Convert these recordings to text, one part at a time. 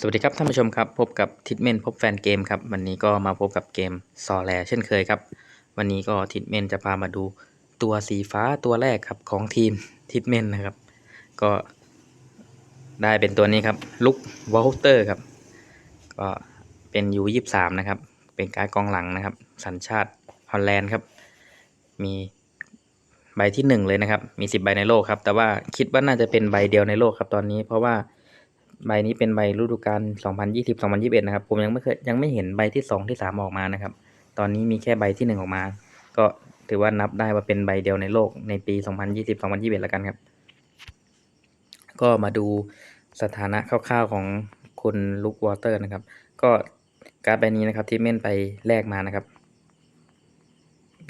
สวัสดีครับท่านผู้ชมครับพบกับทิดเมนพบแฟนเกมครับวันนี้ก็มาพบกับเกมซอแลเช่นเคยครับ วันนี้ก็ทิดเมนจะพามาดูตัวสีฟ้าตัวแรกครับของทีมทิดเมนนะครับ ก็ได้เป็นตัวนี้ครับลุกวอลเตอร์ครับ ก็เป็นยูยี่สามนะครับ เป็นการกองหลังนะครับ สัญชาติฮอลแลนด์ครับ มีใบที่หนึ่งเลยนะครับ มีสิบใบในโลกครับ แต่ว่าคิดว่าน่าจะเป็นใบเดียวในโลกครับตอนนี้เพราะว่า ใบนี้เป็นใบฤดูกาล2020 2021 นะครับ ผมยังไม่เคยยังไม่เห็นใบที่ 2 ที่ 3 ออกมานะครับ ตอนนี้มีแค่ใบที่ 1 ออกมา ก็ถือว่านับได้ว่าเป็นใบเดียวในโลกในปี 2020 2021 แล้วกันครับ ก็มาดูสถานะคร่าวๆของคุณลุกวอเตอร์นะครับ ก็การ์ดใบนี้นะครับที่เม่นไปแลกมานะครับ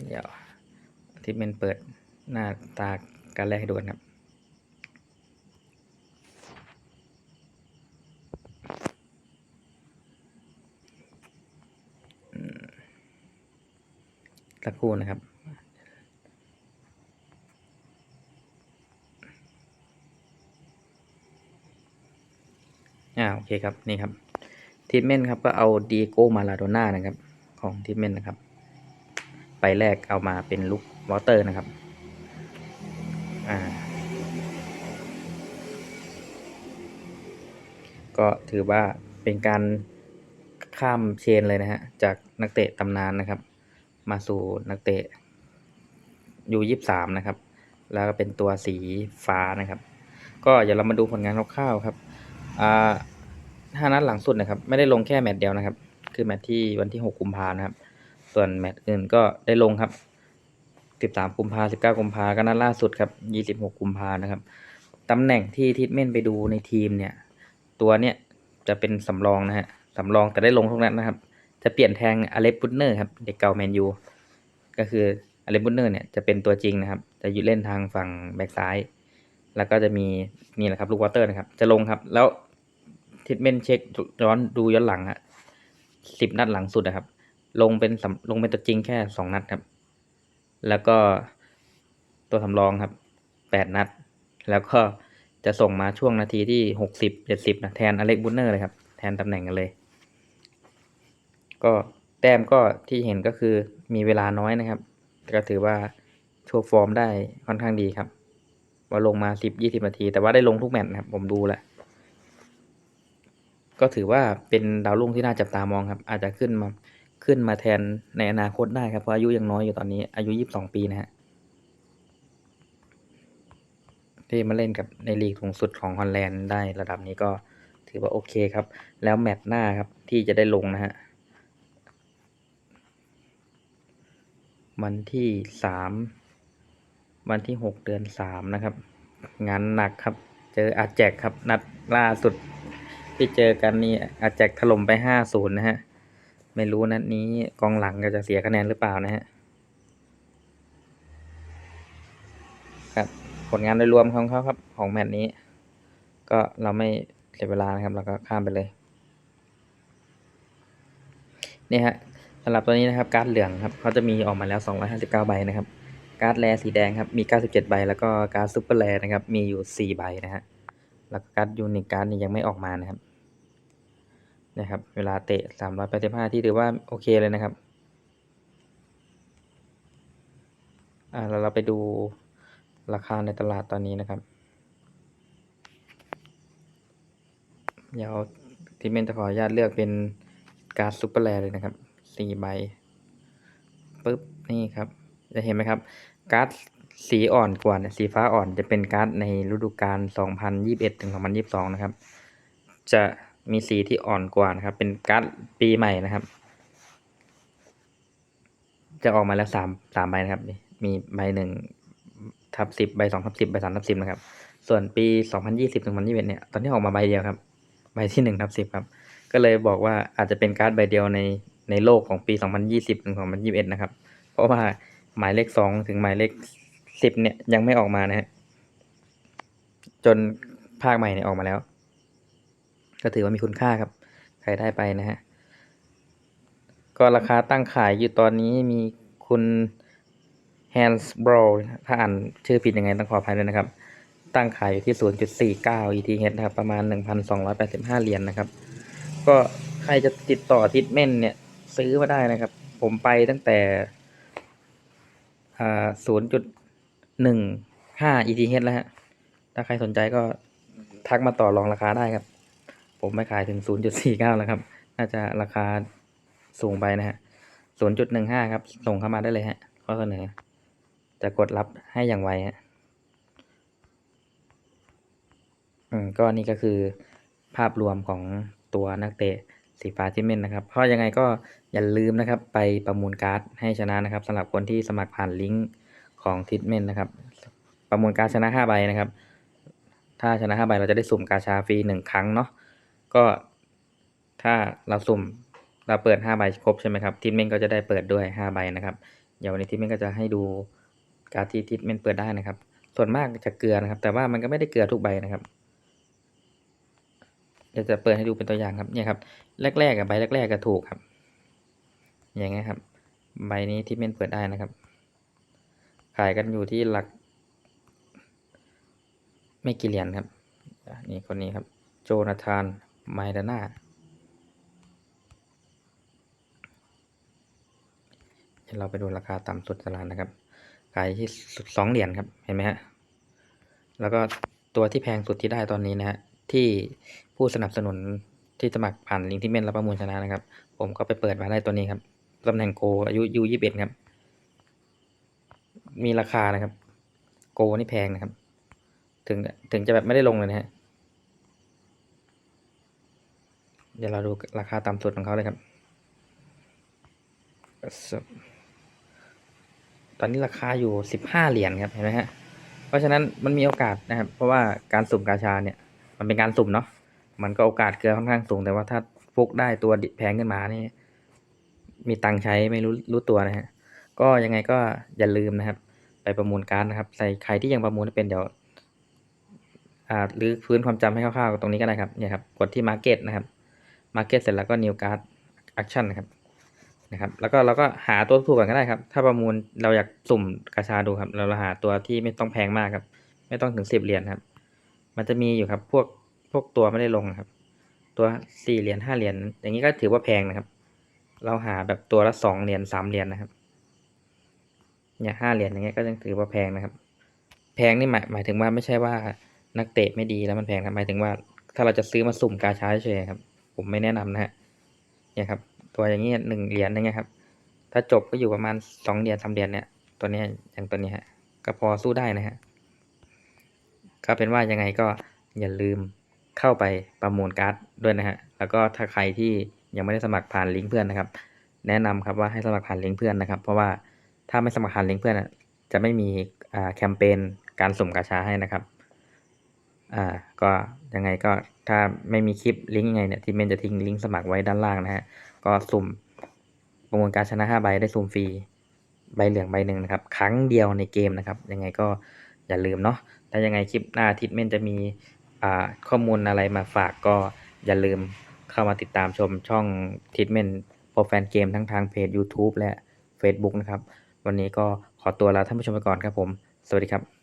เดี๋ยวที่เม่นเปิดหน้าตาการแลกให้ดูกันครับ สักครู่นะครับ อ่าโอเคครับนี่ครับทีมเมนครับก็เอาดีโกมาลาโดน่านะครับ ของทีมเมนนะครับ ไปแรกเอามาเป็นลุกวอเตอร์นะครับ อ่า ก็ถือว่าเป็นการข้ามเชนเลยนะฮะ จากนักเตะตำนานนะครับ มาสู่นักเตะยูยี่สามนะครับ แล้วก็เป็นตัวสีฟ้านะครับ ก็เดี๋ยวเรามาดูผลงานคร่าวๆครับอ่าห้านัดหลังสุดนะครับ ไม่ได้ลงแค่แมตช์เดียวนะครับ คือแมตช์ที่วันที่หกกุมภานะครับ ส่วนแมตช์อื่นก็ได้ลงครับสิบสามกุมภาสิบเก้ากุมภาก็นัดล่าสุดครับยี่สิบหกกุมภานะครับตำแหน่งที่ทิดเม่นไปดูในทีมเนี่ย ตัวเนี้ยจะเป็นสำรองนะฮะสำรองแต่ได้ลงทุกนัดนะครับ จะเปลี่ยนแทงอเล็กบุตเนอร์ครับเด็กเก่าแมนยูก็คืออเล็กบุตเนอร์เนี่ยจะเป็นตัวจริงนะครับ จะอยู่เล่นทางฝั่งแบ็กซ้าย แล้วก็จะมีนี่แหละครับลูกวอเตอร์นะครับ จะลงครับ แล้วทิทเมนเช็คย้อนดูย้อนหลังฮะสิบนัดหลังสุดนะครับ ลงเป็นลงเป็นตัวจริงแค่สองนัดครับ แล้วก็ตัวสำรองครับแปดนัด แล้วก็จะส่งมาช่วงนาทีที่หกสิบเจ็ดสิบนะแทนอเล็กบุตเนอร์เลยครับ แทนตำแหน่งกันเลย ก็แต้มก็ที่เห็นก็คือมีเวลาน้อยนะครับก็ถือว่าโชว์ฟอร์มได้ค่อนข้างดีครับ ว่าลงมาสิบยี่สิบนาที แต่ว่าได้ลงทุกแมตช์นะครับผมดูแหล้วก็ถือว่าเป็นดาวรุ่งที่น่าจับตามองครับ อาจจะขึ้นมาขึ้นมาแทนในอนาคตได้ครับ เพราะอายุยังน้อยอยู่ตอนนี้ อายุยี่สิบสองปีนะฮะที่มาเล่นกับในลีกสูงสุดของฮอลแลนด์ได้ระดับนี้ก็ถือว่าโอเคครับ แล้วแมตช์หน้าครับที่จะได้ลงนะฮะ วันที่สามวันที่หกเดือนสามนะครับ งานหนักครับ เจออาแจกครับ นัดล่าสุดที่เจอกันนี่อาแจกถล่มไปห้าศูนย์นะฮะ ไม่รู้นัดนี้กองหลังก็จะเสียคะแนนหรือเปล่านะฮะครับผลงานโดยรวมของเขาครับของแมตช์นี้ ก็เราไม่เสียเวลานะครับเราก็ข้ามไปเลยนี่ฮะ สำหรับตัวนี้นะครับการ์ดเหลืองครับเขาจะมีออกมาแล้ว 259 ใบนะครับการ์ดแรสีแดงครับมี 97 ใบ แล้วก็การ์ดซูเปอร์แรนะครับมีอยู่ 4 ใบนะฮะแล้วก็การ์ดยูนิคการ์ดนี่ยังไม่ออกมานะครับนะครับ เวลาเตะ 385 ที่ถือว่าโอเคเลยนะครับอ่าเราเราไปดูราคาในตลาดตอนนี้นะครับเดี๋ยวทีมเมนจะขออนุญาตเลือกเป็นการ์ดซูเปอร์แรเลยนะครับ สี่ใบปึ๊บนี่ครับ จะเห็นไหมครับ การ์ดสีอ่อนกว่าเนี่ยสีฟ้าอ่อนจะเป็นการ์ดในฤดูกาล2021ถึง2022 นะครับ จะมีสีที่อ่อนกว่านะครับ เป็นการ์ดปีใหม่นะครับ จะออกมาแล้วสามสามใบนะครับ มีใบหนึ่งทับสิบใบสองทับสิบใบสามทับสิบนะครับ ส่วนปี2020ถึง2021เนี่ย ตอนนี้ออกมาใบเดียวครับ ใบที่หนึ่งทับสิบครับ ก็เลยบอกว่าอาจจะเป็นการ์ดใบเดียวใน ในโลกของปี 2020 ถึง 2021 นะครับ เพราะว่าหมายเลขสองถึงหมายเลขสิบเนี่ยยังไม่ออกมานะฮะ จนภาคใหม่เนี่ยออกมาแล้ว ก็ถือว่ามีคุณค่าครับ ใครได้ไปนะฮะ ก็ราคาตั้งขายอยู่ตอนนี้มีคุณ Hans b r o ถ้าอ่านชื่อผิดยังไงต้องขออภัยด้วยนะครับ ตั้งขายอยู่ที่ 0.49 ETH นะครับ ประมาณ 1,285 เหรียญนนะครับ ก็ใครจะติดต่อทิทเม่นเนี่ย ซื้อมาได้นะครับ ผมไปตั้งแต่ศูนย์จุดหนึ่งห้า ETH แล้วฮะ ถ้าใครสนใจก็ทักมาต่อรองราคาได้ครับ ผมไม่ขายถึง 0.49 แล้วครับ น่าจะราคาสูงไปนะฮะ 0.15 ครับ ส่งเข้ามาได้เลยฮะ ข้อเสนอ จะกดรับให้อย่างไวฮะ อืม ก็นี่ก็คือภาพรวมของตัวนักเตะ สีฟ้าทิมเมนนะครับเพราะยังไงก็อย่าลืมนะครับ ไปประมูลการ์ดให้ชนะนะครับสำหรับคนที่สมัครผ่านลิงก์ของทิทเมนนะครับ ประมูลการ์ดชนะ5ใบนะครับ ถ้าชนะ5ใบเราจะได้สุ่มกาชาฟรี1ครั้งเนาะก็ถ้าเราสุ่มเราเปิด5ใบครบใช่ไหมครับทิทเมนก็จะได้เปิดด้วย5ใบนะครับเดี๋ยววันนี้ทิทเมนก็จะให้ดูการที่ทิทเมนเปิดได้นะครับ ส่วนมากจะเกลือนะครับ แต่ว่ามันก็ไม่ได้เกลือทุกใบนะครับ ดี๋ยวจะเปิดให้ดูเป็นตัวอย่างครับเนี่ยครับแรกๆกับใบแรกๆก็ถูกครับ อย่างเงี้ยครับ ใบนี้ที่เมนเปิดได้นะครับ ขายกันอยู่ที่หลัก ไม่กี่เหรียญครับนี่คนนี้ครับ โจนาธานไมดาน่าเดี๋ยวเราไปดูราคาต่ำสุดตลาดนะครับ ขายที่สองเหรียญครับ เห็นไหมฮะ แล้วก็ตัวที่แพงสุดที่ได้ตอนนี้นะฮะ ที่ผู้สนับสนุนที่สมัครผ่านลิงก์ที่เมนรับประมูลชนะนะครับ ผมก็ไปเปิดมาได้ตัวนี้ครับตำแหน่งโกอายุยูยี่สิบเอ็ดครับ มีราคานะครับ โกนี่แพงนะครับ ถึงถึงจะแบบไม่ได้ลงเลยนะฮะเดี๋ยวเราดูราคาต่ำสุดของเขาเลยครับ ตอนนี้ราคาอยู่สิบห้าเหรียญครับเห็นไหมฮะ เพราะฉะนั้นมันมีโอกาสนะครับ เพราะว่าการสุ่มกาชาเนี่ย มันเป็นการสุ่มเนาะมันก็โอกาสเกลือค่อนข้างสูง แต่ว่าถ้าฟุกได้ตัวแพงขึ้นมานี่ มีตังค์ใช้ไม่รู้รู้ตัวนะฮะก็ยังไงก็อย่าลืมนะครับ ไปประมูลการนะครับ ใส่ใครที่ยังประมูลไม่เป็นเดี๋ยวอ่าหรือพื้นความจำให้คร่าวๆตรงนี้ก็ได้ครับเนี่ยครับกดที่ Market นะครับ Market เสร็จแล้วก็ New Card Action นนะครับนะครับ แล้วก็เราก็หาตัวถูกก่อนก็ได้ครับ ถ้าประมูลเราอยากสุ่มกาชาดูครับ เราหาตัวที่ไม่ต้องแพงมากครับ ไม่ต้องถึงสิบเหรียญครับ มันจะมีอยู่ครับ พวกพวกตัวไม่ได้ลงครับ ตัวสี่เหรียญห้าเหรียญอย่างนี้ก็ถือว่าแพงนะครับ เราหาแบบตัวละสองเหรียญสามเหรียญนะครับ เนี่ยห้าเหรียญอย่างเงี้ยก็ยังถือว่าแพงนะครับ แพงนี่หมายหมายถึงว่าไม่ใช่ว่านักเตะไม่ดีแล้วมันแพงครับหมายถึงว่าถ้าเราจะซื้อมาสุ่มกาชาเฉยครับ ผมไม่แนะนำนะฮะเนี่ยครับ ตัวอย่างเงี้ยหนึ่งเหรียญอย่างเงี้ยครับ ถ้าจบก็อยู่ประมาณสองเหรียญสามเหรียญเนี่ยตัวเนี้ยอย่างตัวนี้ฮะก็พอสู้ได้นะฮะ ก็เป็นว่ายังไงก็อย่าลืมเข้าไปประมูลการ์ดด้วยนะฮะ แล้วก็ถ้าใครที่ยังไม่ได้สมัครผ่านลิงก์เพื่อนนะครับ แนะนำครับว่าให้สมัครผ่านลิงก์เพื่อนนะครับ เพราะว่าถ้าไม่สมัครผ่านลิงก์เพื่อนจะไม่มีแคมเปญการสุ่มกาชาให้นะครับ อ่า ก็ยังไงก็ถ้าไม่มีคลิปลิงก์ยังไงเนี่ยทีมเมนจะทิ้งลิงก์สมัครไว้ด้านล่างนะฮะ ก็สุ่มประมวลการชนะ5ใบได้สุ่มฟรีใบเหลืองใบหนึ่งนะครับ ครั้งเดียวในเกมนะครับ ยังไงก็ อย่าลืมเนาะถ้ายังไงคลิปหน้าทิดเมนจะมีข้อมูลอะไรมาฝากก็อย่าลืมเข้ามาติดตามชมช่องทิดเมนโปรแฟนเกมทั้งทางเพจ YouTube และ Facebook นะครับ วันนี้ก็ขอตัวลาท่านผู้ชมไปก่อนครับผม สวัสดีครับ